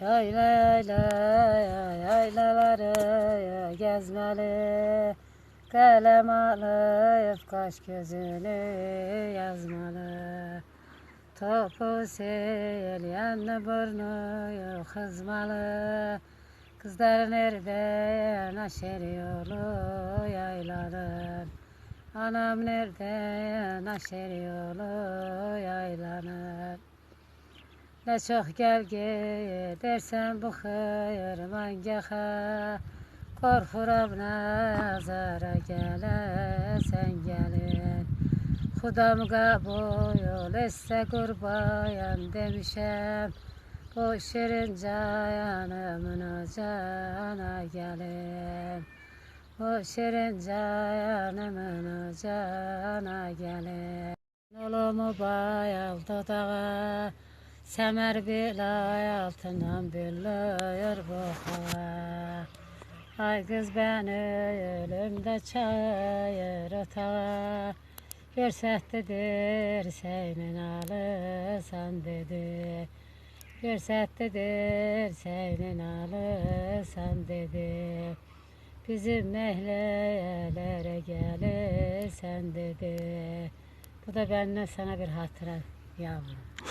Yayla yayla yaylaları gezmeli Kalem alıp kaş gözünü yazmalı. Topu sel yanlı burnu kızmalı Kızlar nerede? Naşer yolu yaylanır Anam nerede? Naşer yolu yaylanır ne çok gel dersen bu hayır mangaha Korkuram nazara gele sen gelin Xudam kabul etse kurbayan demişem Bu şirin canımın cana gelin Bu şirin canımın cana gelin Olumu bayal dudağa Semer bilay altından billur bu hava. Ay kız beni ölümde çayır otağa Görsətlidir seynin alısan dedi. Görsətlidir seynin alısan dedi. Bizim mehlelere gelirsen dedi. Bu da benden sana bir hatıra yavrum